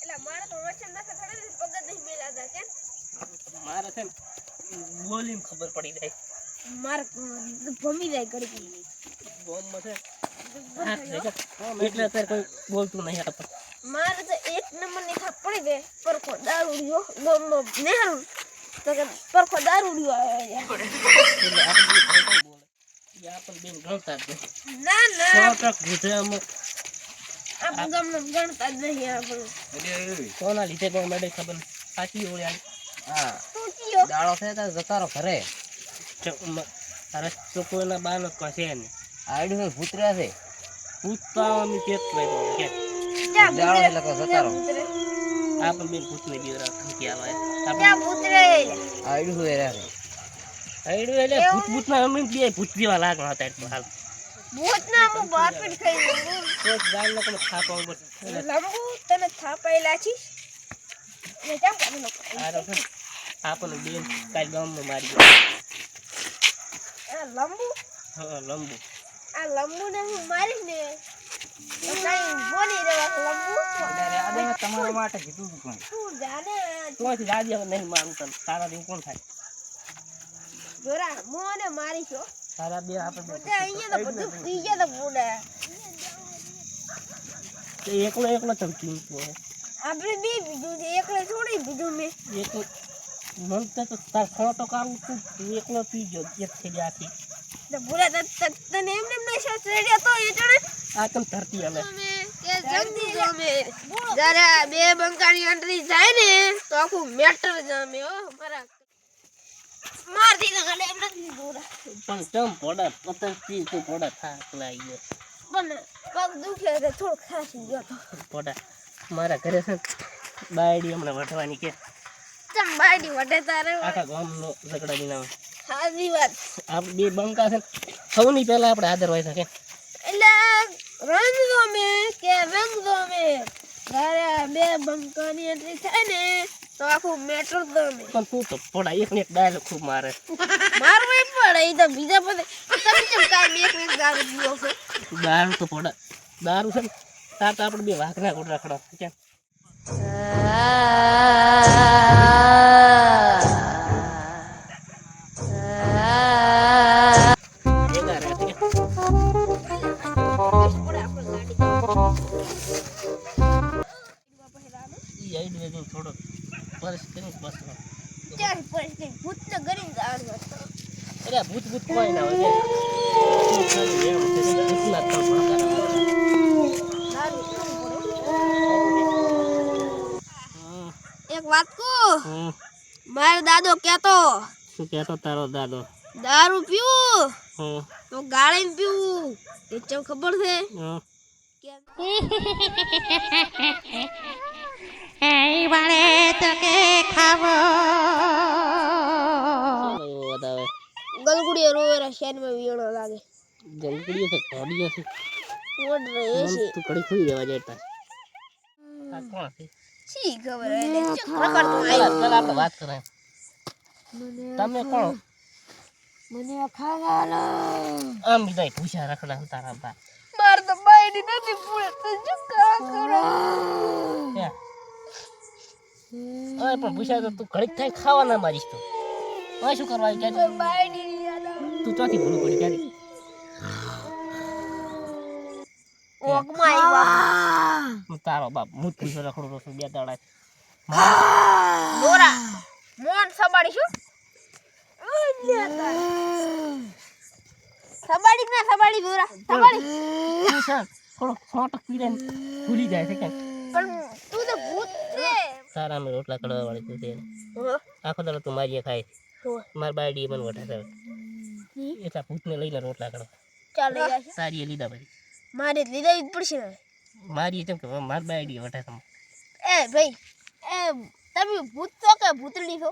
એટલે મારે તો વચન નથી થડે પગ જ નહીં મેલાતા કેમ? મારે છે ને ખબર પડી જાય. મારે ભમી જાય ગળગી ગોમમાં છે હાથ રહે છે. એટલે અત્યારે કોઈ બોલતું નહીં આપણે મારે તો એક નંબરની પડી દે પરખો દારૂડિયો ગમનો નેહરું. તો કે પરખો દારૂડિયો આવે એટલે આપણે બોલે. બેન ગણતા ના ના. ગુજરાતમાં આપણે ગામનો ગણતા જ નહીં આપણે કોના લીધે પણ મેડે ખબર નહીં. સાચી ઓળ્યા હા. દાડો છે તો જતા ઘરે. રસ્તો કોઈના બાનો કશે આડ્યું ભૂતર્યા છે કે દાડો એટલે કહો જતા રહો ભૂતરે. આપણે બેન આવે. આપણે ભૂતરે. આડ્યું એ રહે હૈડું એટલે ભૂત ના અમે બે ભૂત જેવા લાગણા હતા હાલ. ભૂત ના હું બાપીટ ખાઈ તો ગાલ ઉપર લંબુ તને થાપાઈ છી? ને કેમ તો છે ને, આપણને બેન કાલ ગામમાં મારી ગયો લંબુ? હા લંબુ. આ લંબુ ને હું મારીશ ને બોલી રહેવા લંબુ. તમારા માટે કીધું હતું તું જાને તોથી હવે નહીં મારું તને તારા કોણ થાય? જોરા મોને મારી હો. તારા બે આપણે પોતે અહીંયા તો બધું પી ગયા તો બુડા એકલો એકલો ચમકી આપણે બે બીજું છે એકલે થોડી બીજું મેં. એકલો મન તો તો તાર ખોટો કાઢું તું તું એકલો પી ગયો એક થઈ આખી તો તને એમને એમ નશો ચડ્યો તો એટલે આ તમ ધરતી અમે. જલ્દી જમે જ્યારે બે બંકાની અંતરી જાય ને તો આખું મેટર જમે હો મારા મારથી તો ગળે એમ પણ ચમ પોડા પતંગ પી તું પોડા થાક લાગી ગયો પણ પગ દુખે એટલે થોડુંક ખાસી ગયો તો. પોડા મારા ઘરે છે બાયડી હમણાં વઢવાની કે. ચમ બાયડી વડે તારે આખા ગામનો ઝઘડા દિના હાજી વાત. આપણે બે બંકા છે ને સૌની પહેલા આપણે આદર હોય શકે એટલે રંગ ગમે કે રંગ ગમે જ્યારે બે બંકાની એન્ટ્રી થાય ને તો આખું મેટર પણ તું તો પોડા એક ને એક ખૂબ મારે. મારું એ તો બીજા બધે તમે કેમ કાંઈ એક એક દારૂ પીવો છો? દારૂ તો પોડા દારૂ છે ને તાર તો આપણે બે વાઘના ગોળ રાખડા કેમ? એક વાત કુ. મારો દાદો કેતો શું કેતો તારો દાદો? દારૂ પીવું? તો ગાળીને પીવું. એ ચમ ખબર છે? એ વાળે વાત આવે ગલગુડીઓ રોવેરા શહેરમાં વીણો લાગે. જંગડીઓ છે. ઘોડીઓ છે કોડ રહે છે? તું કડી ખુઈ દેવા જતા આ કોણ છે? શી ખબર એટલે ચક્કર કરતો આવ્યો ચાલ આપણે વાત કરાય. તમે કોણ? મને ખાવાનો આમ બીજા પૂછા રખડા તારા બા. માર તો બાયડી નથી પૂરે તો શું કા કરો? અરે પણ પૂછા તો તું ઘડીક થાય ખાવાના મારીશ તું. હવે શું કરવા? બાયડી તું ચોથી ભૂલું પડી ક્યાંથી ઓકમાં આવ્યા. હું તારો બાપ જ પૂછો રખડું રખડું બે દાડા. દોરા મોન સબાડી શું સબાડી ના સબાડી દોરા સબાડી થોડો છોટક પીડે ભૂલી જાય છે કે પણ તું તો ભૂત છે. સારા અમે રોટલા કરવા વાળી તું તે આખો દાડો તું મારીએ ખાય માર બાયડી મને વઠા એટલા ભૂતને લઈને રોટલા કરો ચાલો સારી લીધા ભાઈ મારે લીધા જ પડશે ને મારી કેમ કે માર બાયડી વટા તમે એ ભાઈ એ તમે ભૂત છો કે ભૂતડી છો?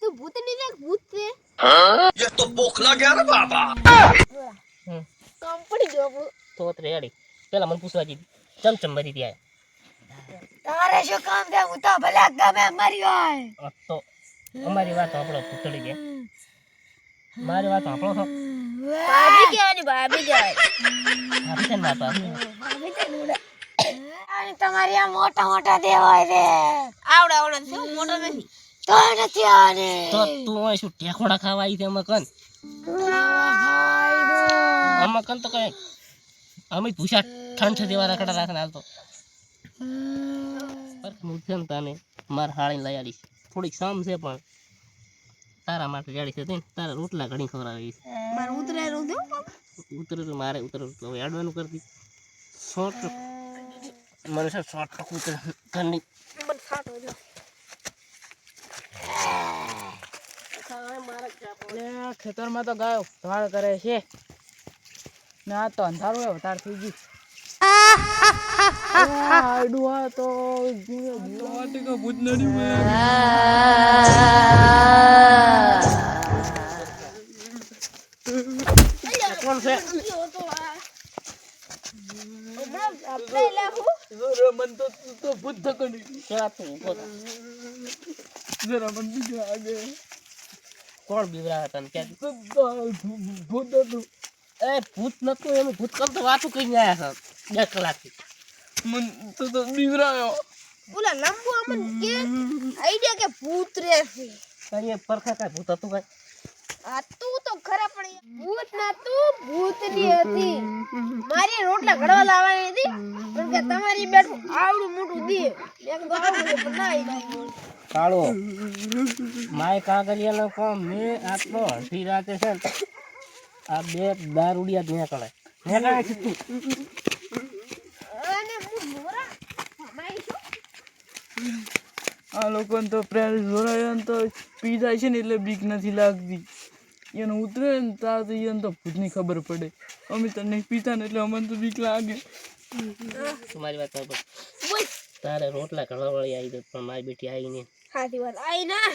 તું ભૂતડી છે કે ભૂત રે બાબા. કામ પડી ગયો. તો રેડી. પેલા મને પૂછવા દી ચમચમ મરી ત્યાં તારે શું કામ છે? હું તો ભલે ગમે મરી હોય. તો અમારી વાત આપણો પૂતળી ગયા મારી વાત આપણો છો? ભાભી કહેવાની ભાભી કહેવાય. ભાભી છે ને વાત આપી ભાભી તો અને તમારી આ મોટા મોટા દેવાય રે આવડે આવડે શું? મોટો નથી. તો નથી આને તો તું અહીં શું ટેકોડા ખાવા આવી છે મકન કન? આમાં કન તો કઈ? અમે ભૂસા ઠંડ દેવા રખડા રાખને હાલ તો. પર છે તને માર હાળી લઈ આવીશ. થોડીક સામ છે પણ. તારા માટે જાડી છે તેમ તારા રોટલા ઘણી ખવડાવીશ મારે ઉતરે દઉં ઉતરે તો મારે ઉતરે હવે અડવાનું કરતી શોર્ટ મને છે શોર્ટ ઉતરે ઘરની. મને ખાટો જો ખેતરમાં તો ગાયો ધાર કરે છે. ને આ તો અંધારું હે વધારે થઈ ગયું. આડું આ તો કોણ લેવું મન તો તો ભૂત ધકડી કેવા તું બોલ. જરા મન બીજો આગે કોણ બીવરા હતા ને કે ભૂત હતું એ ભૂત નતું એનું ભૂત કામ તો વાતું કઈ આયા છે બે કલાકથી. મન તો તો બીવરાયો બોલા લંબુ અમન કે આઈડિયા કે ભૂત રે છે. કઈ પરખા કાંઈ ભૂત હતું કાંઈ? આ તું તો ખરા પણ ભૂત ના તું ભૂતની હતી. મારી રોટલા ઘડવા લાવવાની હતી. કે તમારી બેઠું આવડું મોટું દી. મેં કીધું આવડું બનાવી આવી કાળો. માય કાગળિયાનો કામ મેં આટલો અડધી રાતે છે ને આ બે દારૂડિયા જ નીકળે. નીકળે છે તું. અને હું મોરા? મારી શું? આ લોકોને તો પ્રેર જોરાયો તો પી જાય છે ને એટલે બીક નથી લાગતી. એને ઉતરે ને તાર તો એને તો ભૂતની ખબર પડે. અમે તને નહીં પીતા ને એટલે અમને તો બીક લાગે. તમારી વાત બરાબર તારે રોટલા ઘડવા વાળી આવી ગઈ પણ મારી બેટી આવી ને. સાચી વાત આવી ના